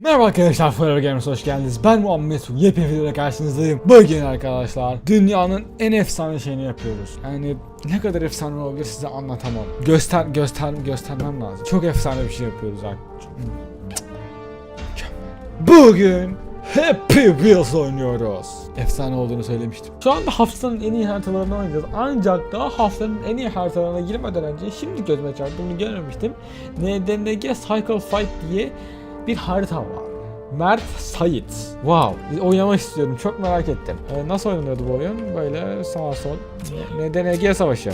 Merhaba arkadaşlar Forever Gamers hoş geldiniz. Ben Muhammed Mesut. Yepyeni videoda karşınızdayım. Bugün arkadaşlar dünyanın en efsane şeyini yapıyoruz. Yani ne kadar efsane olabilir size anlatamam. Göster göster göstermem lazım. Çok efsane bir şey yapıyoruz. Bugün Happy Wheels oynuyoruz. Efsane olduğunu söylemiştim. Şu anda haftanın en iyi haritalarını oynayacağız. Ancak daha haftanın en iyi haritalarına girmeden önce şimdi gözüme çarptı. Bunu görmemiştim. NDNG Cycle Fight diye bir harita var. Mert Sait. Wow. Oynamak istiyorum. Çok merak ettim. Ee, nasıl oynanıyordu bu oyun? Böyle sağ sol. NDNG savaşı.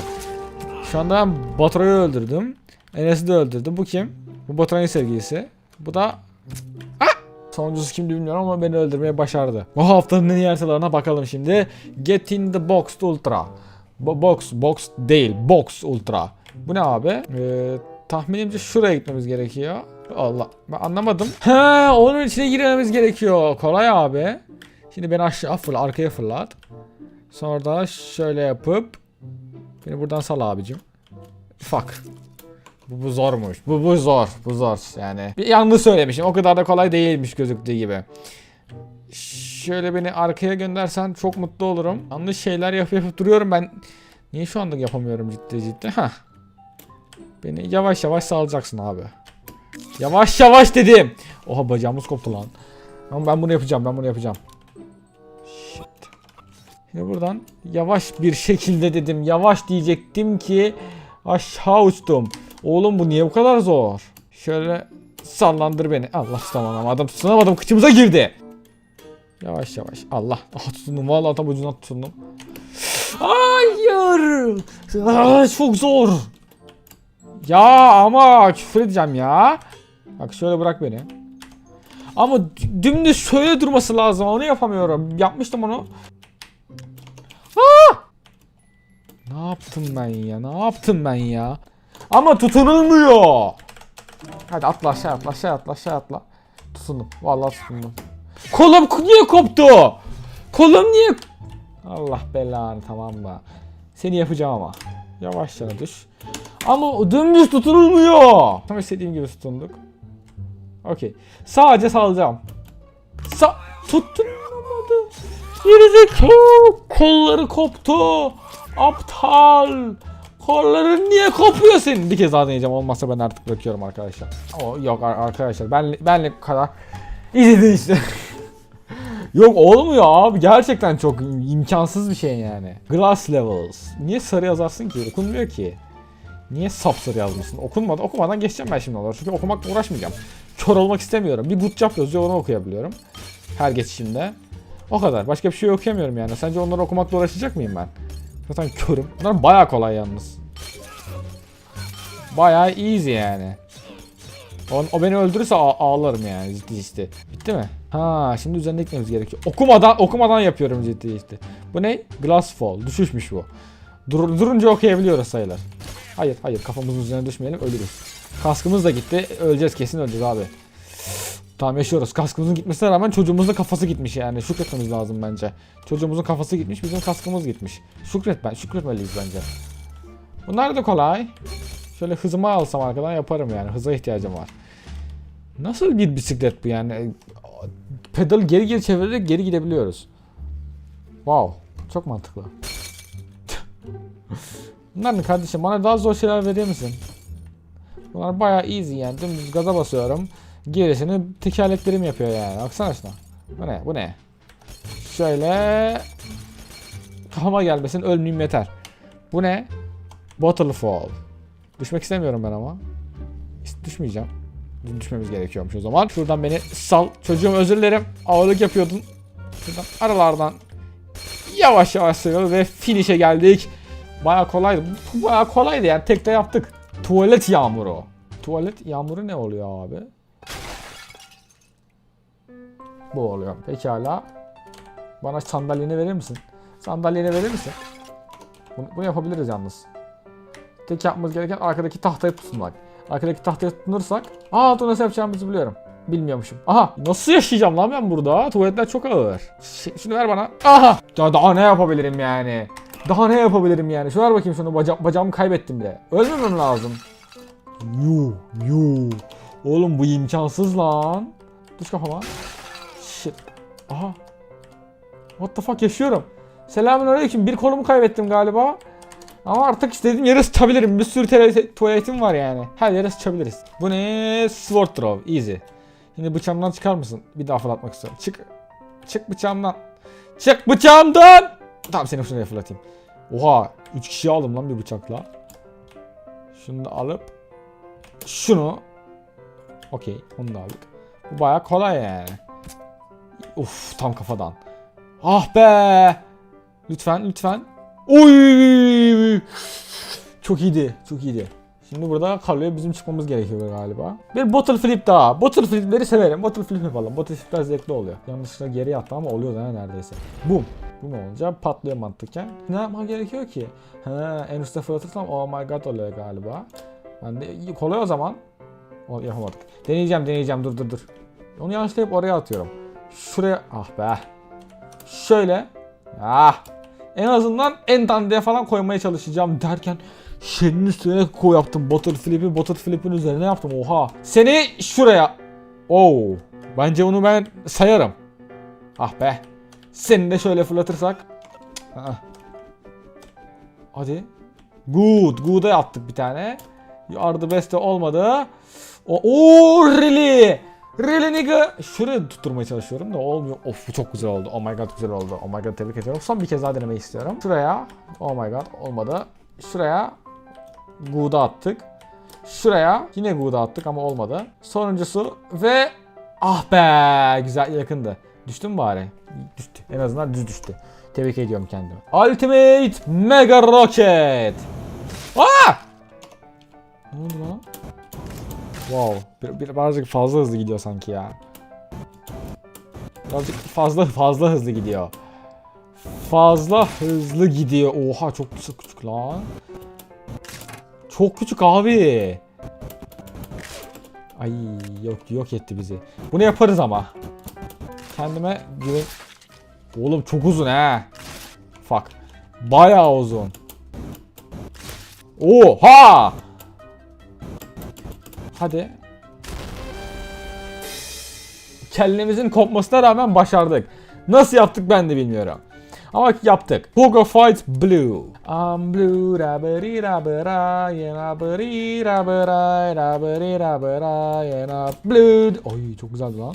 Şu anda ben Baturay'ı öldürdüm. Enes'i de öldürdüm. Bu kim? Bu Baturay'ın sevgilisi. Bu da Sonuncusu kimdi bilmiyorum ama beni öldürmeye başardı. Bu haftanın en iyi bakalım şimdi. Get in the box ultra. Bo- box, box değil, box ultra. Bu ne abi? Ee, tahminimce şuraya gitmemiz gerekiyor. Allah, ben anlamadım. He, onun içine girmemiz gerekiyor. Kolay abi. Şimdi beni aşağı fırlat, arkaya fırlat. Sonra da şöyle yapıp beni buradan sal abicim. Fuck. Bu, bu zormuş. Bu bu zor. Bu zor yani. Bir yanlış söylemişim. O kadar da kolay değilmiş gözüktüğü gibi. Şöyle beni arkaya göndersen çok mutlu olurum. Yanlış şeyler yapıp yapıp duruyorum ben. Niye şu anda yapamıyorum ciddi ciddi? Hah. Beni yavaş yavaş salacaksın abi. Yavaş yavaş dedim. Oha bacağımız koptu lan. Ama ben bunu yapacağım. Ben bunu yapacağım. Shit. Şimdi buradan yavaş bir şekilde dedim. Yavaş diyecektim ki aşağı uçtum. Oğlum bu niye bu kadar zor? Şöyle sallandır beni. Allah tutamam tutunamadım kıçımıza girdi. Yavaş yavaş. Allah. Ah tutundum. Vallahi tam ucundan tutundum. Hayır. Aa, çok zor. Ya ama küfür edeceğim ya. Bak şöyle bırak beni. Ama dümdüz şöyle durması lazım. Onu yapamıyorum. Yapmıştım onu. Aa! Ne yaptım ben ya? Ne yaptım ben ya? Ama tutunulmuyor. Hadi atla aşağı atla aşağı atla aşağı atla. Tutundum. Vallahi tutundum. Kolum niye koptu? Kolum niye? Allah belanı tamam mı? Seni yapacağım ama. Yavaş yana düş. Ama dümdüz tutunulmuyor. Tam istediğim gibi tutunduk. Okey. Sadece salacağım. Sa tutunamadı. Gerizekalı. Kolları koptu. Aptal. Kolların niye kopuyor senin? Bir kez daha deneyeceğim. Olmazsa ben artık bırakıyorum arkadaşlar. O yok ar- arkadaşlar. Ben benle kadar izledin işte. yok olmuyor abi. Gerçekten çok imkansız bir şey yani. Glass levels. Niye sarı yazarsın ki? Okunmuyor ki. Niye sapsarı yazmışsın? Okunmadan, okumadan geçeceğim ben şimdi onları. Çünkü okumakla uğraşmayacağım. Kör olmak istemiyorum. Bir bootcamp yazıyor onu okuyabiliyorum. Her geçişimde. O kadar. Başka bir şey okuyamıyorum yani. Sence onları okumakla uğraşacak mıyım ben? Zaten körüm. Bunlar baya kolay yalnız. Baya easy yani. O, o beni öldürürse ağ- ağlarım yani ciddi ciddi. Bitti mi? Ha şimdi üzerine gitmemiz gerekiyor. Okumadan okumadan yapıyorum ciddi ciddi. Bu ne? Glass fall. Düşüşmüş bu. Dur, durunca okuyabiliyoruz sayılar. Hayır hayır kafamızın üzerine düşmeyelim ölürüz. Kaskımız da gitti. Öleceğiz kesin öleceğiz abi. Tamam yaşıyoruz. Kaskımızın gitmesine rağmen çocuğumuzun kafası gitmiş yani. Şükretmemiz lazım bence. Çocuğumuzun kafası gitmiş, bizim kaskımız gitmiş. Şükret ben, şükretmeliyiz bence. Bunlar da kolay. Şöyle hızımı alsam arkadan yaparım yani. Hıza ihtiyacım var. Nasıl bir bisiklet bu yani? Pedalı geri geri çevirerek geri gidebiliyoruz. Wow. Çok mantıklı. Bunlar kardeşim? Bana daha zor şeyler verir misin? Bunlar bayağı easy yani. Dümdüz gaza basıyorum. Gerisini tekerleklerim yapıyor yani. Baksana şuna. Bu ne? Bu ne? Şöyle kafama gelmesin ölmeyeyim yeter. Bu ne? Waterfall. Düşmek istemiyorum ben ama. Düşmeyeceğim. Düşmemiz gerekiyormuş o zaman. Şuradan beni sal. Çocuğum özür dilerim. Ağırlık yapıyordun. Şuradan aralardan yavaş yavaş sığıyoruz ve finish'e geldik. Baya kolaydı. Baya kolaydı yani tekte yaptık. Tuvalet yağmuru. Tuvalet yağmuru ne oluyor abi? Bu oluyor. Pekala. Bana sandalyeni verir misin? Sandalyeni verir misin? Bunu, bunu yapabiliriz yalnız. Tek yapmamız gereken arkadaki tahtaya tutunmak. Arkadaki tahtaya tutunursak... Aa dur nasıl yapacağımızı biliyorum. Bilmiyormuşum. Aha nasıl yaşayacağım lan ben burada? Tuvaletler çok ağır. Ş- şunu ver bana. Aha. Ya daha ne yapabilirim yani? Daha ne yapabilirim yani? Şu ver bakayım şunu baca bacağımı kaybettim bile. Ölmemem lazım. Yuh yuh. Oğlum bu imkansız lan. Düş kafama. Shit. Aha. What the fuck yaşıyorum. Selamünaleyküm. Bir kolumu kaybettim galiba. Ama artık istediğim yere sıçabilirim. Bir sürü tuvaletim var yani. Her yere sıçabiliriz. Bu ne? Sword throw. Easy. Şimdi bıçağımdan çıkar mısın? Bir daha fırlatmak istiyorum. Çık. Çık bıçağımdan. Çık bıçağımdan. Tamam seni şuraya fırlatayım. Oha. 3 kişi aldım lan bir bıçakla. Şunu da alıp. Şunu. Okey. Onu da aldık. Bu baya kolay yani. Uf tam kafadan. Ah be. Lütfen lütfen. Oy! Çok iyiydi. Çok iyiydi. Şimdi burada kalıyor. Bizim çıkmamız gerekiyor galiba. Bir bottle flip daha. Bottle flipleri severim. Bottle flip yapalım. Bottle flipler zevkli oluyor. Yanlışlıkla geri attı ama oluyor da neredeyse. Boom. Bu ne olunca patlıyor mantıken. Ne yapmam gerekiyor ki? Ha, en üstte fırlatırsam oh my god oluyor galiba. Ben de kolay o zaman. Yapamadık. Deneyeceğim deneyeceğim dur dur dur. Onu yanlışlayıp oraya atıyorum. Şuraya ah be. Şöyle. Ah. En azından en dandiye falan koymaya çalışacağım derken şeyin üstüne koy yaptım. Bottle flip'i bottle flip'in üzerine yaptım. Oha. Seni şuraya. Oo. Bence onu ben sayarım. Ah be. Seni de şöyle fırlatırsak. Hadi. Good. Good'a yaptık bir tane. You are the best de olmadı. O Oo really. Really nigga. Şuraya tutturmaya çalışıyorum da olmuyor. Of bu çok güzel oldu. Oh my god güzel oldu. Oh my god tebrik ediyorum. Son bir kez daha denemeyi istiyorum. Şuraya. Oh my god olmadı. Şuraya. Good'a attık. Şuraya. Yine Good'a attık ama olmadı. Sonuncusu ve ah be güzel yakındı. Düştü mü bari? Düştü. En azından düz düştü. Tebrik ediyorum kendimi. Ultimate Mega Rocket. Aa! Ne oldu lan? Wow. Bir, bir, birazcık fazla hızlı gidiyor sanki ya. Birazcık fazla fazla hızlı gidiyor. Fazla hızlı gidiyor. Oha çok küçük, küçük lan. Çok küçük abi. Ay yok yok etti bizi. Bunu yaparız ama. Kendime güven... Oğlum çok uzun he. Fuck. Bayağı uzun. Oha! Hadi. Kellemizin kopmasına rağmen başardık. Nasıl yaptık ben de bilmiyorum. Ama yaptık. Pogo Fight Blue. I'm blue, rabari rabara, yena bari rabara, rabari rabara, yena blue. Oy çok güzeldi lan.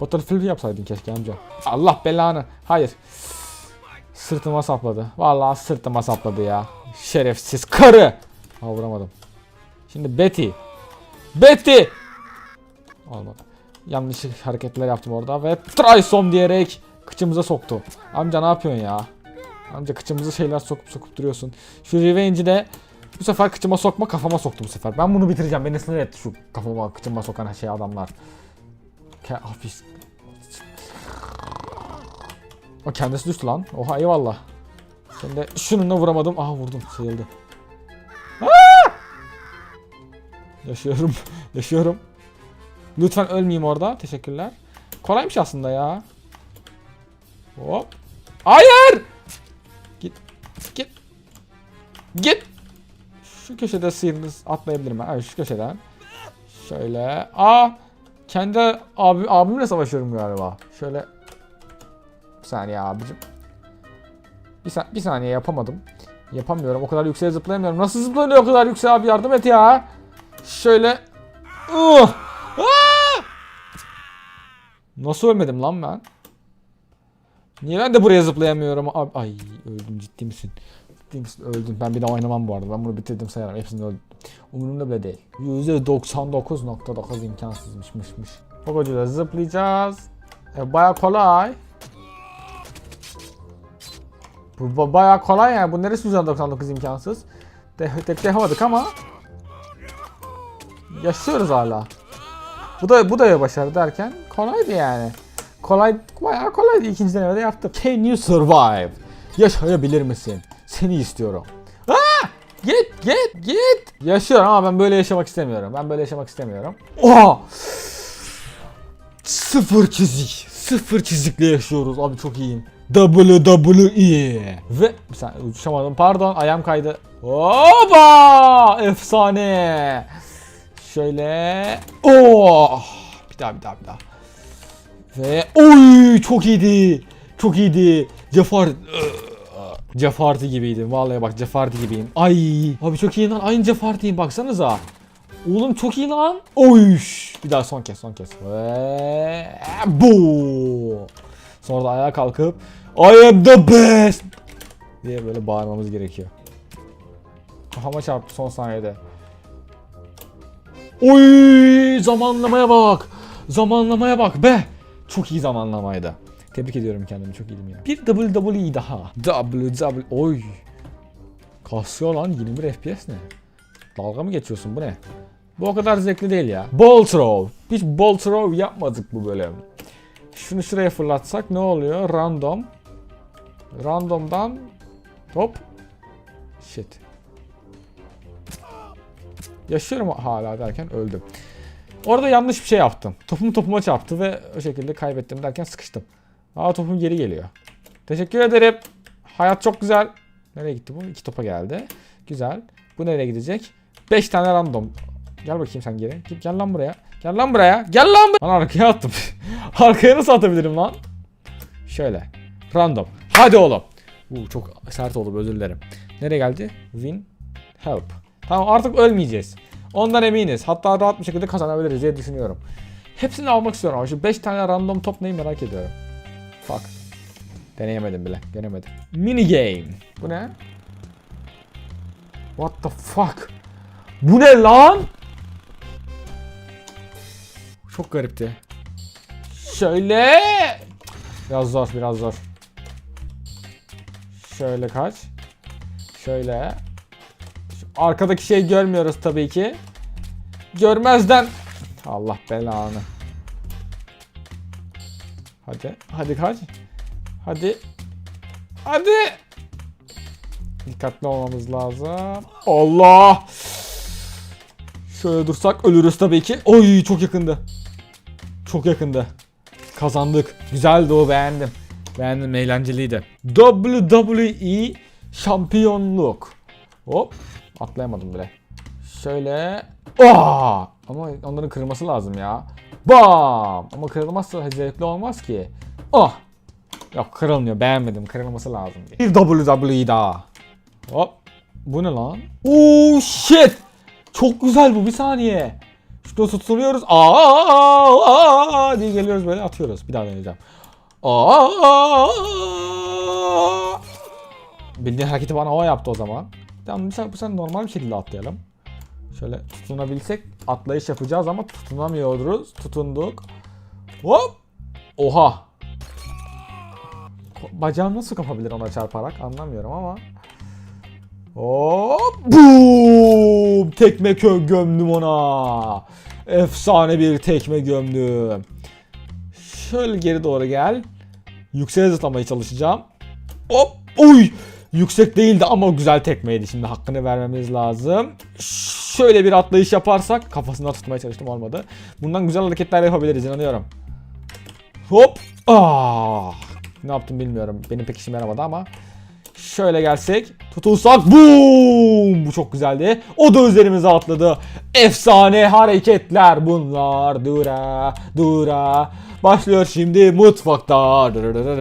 Battlefield yapsaydın keşke amca. Allah belanı. Hayır. Sırtıma sapladı. Vallahi sırtıma sapladı ya. Şerefsiz karı. Ha vuramadım. Şimdi Betty. Betty! Olmadı. Yanlış hareketler yaptım orada ve Trysom diyerek kıçımıza soktu. Amca ne yapıyorsun ya? Amca kıçımıza şeyler sokup sokup duruyorsun. Şu Revenge'i de bu sefer kıçıma sokma kafama soktu bu sefer. Ben bunu bitireceğim. Beni sinir etti şu kafama kıçıma sokan şey adamlar. Ke hafif. O kendisi düştü lan. Oha eyvallah. Şimdi şununla vuramadım. Aha vurdum. Sayıldı. Yaşıyorum. Yaşıyorum. Lütfen ölmeyeyim orada. Teşekkürler. Kolaymış aslında ya. Hop. Hayır! Git. Git. Git. Şu köşede sıyırınız atlayabilirim ben. Evet, şu köşeden. Şöyle. Aa! Kendi abi, abimle savaşıyorum galiba. Şöyle. Bir saniye abicim. Bir, sa- bir saniye yapamadım. Yapamıyorum. O kadar yükseğe zıplayamıyorum. Nasıl zıplanıyor o kadar yükseğe abi yardım et ya. Şöyle. Uh! Nasıl ölmedim lan ben? Niye ben de buraya zıplayamıyorum? Abi, ay öldüm ciddi misin? Ciddi misin? Öldüm. Ben bir daha oynamam bu arada. Ben bunu bitirdim sayarım. Hepsini öldüm. Umurumda bile değil. %99.9 imkansızmışmışmış. Pogocu'da zıplayacağız. E, Baya kolay. Bu ba- bayağı kolay yani. Bu neresi %99 imkansız? De tek de yapamadık ama yaşıyoruz hala. Bu da bu da başarı derken kolaydı yani. Kolay bayağı kolaydı ikinci denemede yaptık. Can you survive? Yaşayabilir misin? Seni istiyorum. Aa! Git git git. Yaşıyorum ama ben böyle yaşamak istemiyorum. Ben böyle yaşamak istemiyorum. Oha! Sıfır çizik. Sıfır çizikle yaşıyoruz. Abi çok iyiyim. WWE. Ve bir saniye uçamadım. Pardon ayağım kaydı. Oba! Efsane. Şöyle. Oh! Bir daha bir daha bir daha. Ve oy çok iyiydi. Çok iyiydi. Cefar Cefarti gibiydim. Vallahi bak Cefarti gibiyim. Ay abi çok iyi lan. Aynı Cefarti'yim baksanıza. Oğlum çok iyi lan. Oy. Bir daha son kez son kez. Ve bu. Sonra da ayağa kalkıp I am the best diye böyle bağırmamız gerekiyor. Kafama çarptı son saniyede. Oy zamanlamaya bak. Zamanlamaya bak be. Çok iyi zamanlamaydı. Tebrik ediyorum kendimi çok iyiydim ya. Bir WWE daha. WWE oy. Kasıyor lan 21 FPS ne? Dalga mı geçiyorsun bu ne? Bu o kadar zevkli değil ya. Ball throw. Hiç ball throw yapmadık bu bölüm. Şunu şuraya fırlatsak ne oluyor? Random. Random'dan hop. Shit. Yaşıyorum hala derken öldüm. Orada yanlış bir şey yaptım. Topum topuma çarptı ve o şekilde kaybettim derken sıkıştım. Aa topum geri geliyor. Teşekkür ederim. Hayat çok güzel. Nereye gitti bu? İki topa geldi. Güzel. Bu nereye gidecek? 5 tane random. Gel bakayım sen geri. Gel, gel lan buraya. Gel lan buraya. Gel lan buraya. Lan arkaya attım. arkaya nasıl atabilirim lan? Şöyle. Random. Hadi oğlum. Uu, çok sert oldu özür dilerim. Nereye geldi? Win. Help. Tamam artık ölmeyeceğiz. Ondan eminiz. Hatta rahat bir şekilde kazanabiliriz diye düşünüyorum. Hepsini almak istiyorum ama şu 5 tane random top neyi merak ediyorum. Fuck. Deneyemedim bile. Göremedim. Mini game. Bu ne? What the fuck? Bu ne lan? Çok garipti. Şöyle. Biraz zor, biraz zor. Şöyle kaç. Şöyle. Arkadaki şeyi görmüyoruz tabii ki. Görmezden. Allah belanı. Hadi. Hadi kaç. Hadi. Hadi. Dikkatli olmamız lazım. Allah. Şöyle dursak ölürüz tabii ki. Oy çok yakındı. Çok yakındı. Kazandık. Güzeldi o beğendim. Beğendim eğlenceliydi. WWE şampiyonluk. Hop. Atlayamadım bile. Şöyle. Aa! Ama onların kırılması lazım ya. Bam! Ama kırılmazsa zevkli olmaz ki. Oh! Yok kırılmıyor. Beğenmedim. Kırılması lazım. Bir WWE daha. Hop. Bu ne lan? Oh shit! Çok güzel bu. Bir saniye. Şurada tutuluyoruz. Aa, aa, aa diye geliyoruz böyle atıyoruz. Bir daha deneyeceğim. Aa, Bildiğin hareketi bana o yaptı o zaman. Tamam bu sen, bu sen normal bir şekilde atlayalım. Şöyle tutunabilsek atlayış yapacağız ama tutunamıyoruz. Tutunduk. Hop. Oha. Bacağım nasıl kapabilir ona çarparak anlamıyorum ama. Hop. Boom. Tekme kö gömdüm ona. Efsane bir tekme gömdüm. Şöyle geri doğru gel. Yükseğe zıplamaya çalışacağım. Hop. Uy. Yüksek değildi ama güzel tekmeydi. Şimdi hakkını vermemiz lazım. Şöyle bir atlayış yaparsak kafasından tutmaya çalıştım olmadı. Bundan güzel hareketler yapabiliriz inanıyorum. Hop. Ah. Ne yaptım bilmiyorum. Benim pek işime yaramadı ama. Şöyle gelsek. Tutulsak. Boom. Bu çok güzeldi. O da üzerimize atladı. Efsane hareketler bunlar. Dura. Dura. Başlıyor şimdi mutfakta.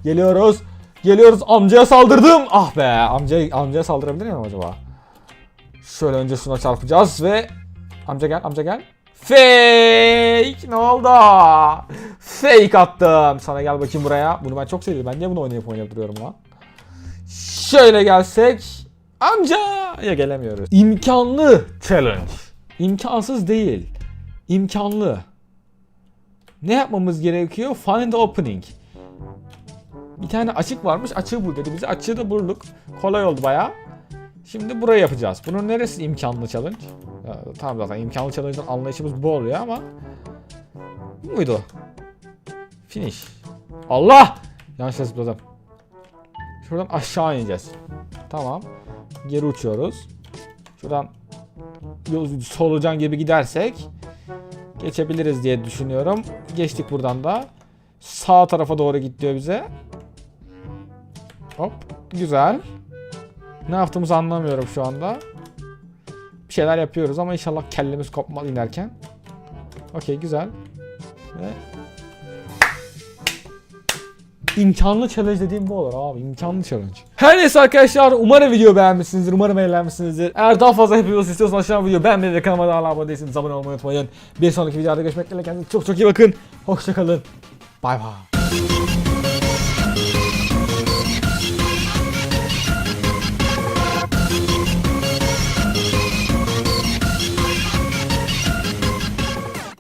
Geliyoruz. Geliyoruz amcaya saldırdım. Ah be amcaya, amcaya saldırabilir miyim acaba? Şöyle önce şuna çarpacağız ve amca gel amca gel. Fake ne oldu? Fake attım. Sana gel bakayım buraya. Bunu ben çok sevdim. Ben niye bunu oynayıp oynayıp duruyorum lan? Şöyle gelsek amca ya gelemiyoruz. İmkanlı challenge. İmkansız değil. İmkanlı. Ne yapmamız gerekiyor? Find opening. Bir tane açık varmış. Açığı bul dedi bize. Açığı da bulduk. Kolay oldu baya. Şimdi burayı yapacağız. Bunun neresi imkanlı challenge? Ya, tamam zaten imkanlı challenge'ın anlayışımız bu oluyor ama. Bu muydu? Finish. Allah! Yanlışlıkla zıpladım. Şuradan aşağı ineceğiz. Tamam. Geri uçuyoruz. Şuradan solucan gibi gidersek geçebiliriz diye düşünüyorum. Geçtik buradan da. Sağ tarafa doğru git diyor bize. Hop. Güzel. Ne yaptığımızı anlamıyorum şu anda. Bir şeyler yapıyoruz ama inşallah kellemiz kopmaz inerken. Okey güzel. Ve İmkanlı challenge dediğim bu olur abi. İmkanlı challenge. Her neyse arkadaşlar umarım video beğenmişsinizdir. Umarım eğlenmişsinizdir. Eğer daha fazla Wheels istiyorsanız aşağı video beğenmeyi ve kanalıma da hala abone değilseniz abone olmayı unutmayın. Bir sonraki videoda görüşmek dileğiyle kendinize çok çok iyi bakın. Hoşçakalın. Bay bay.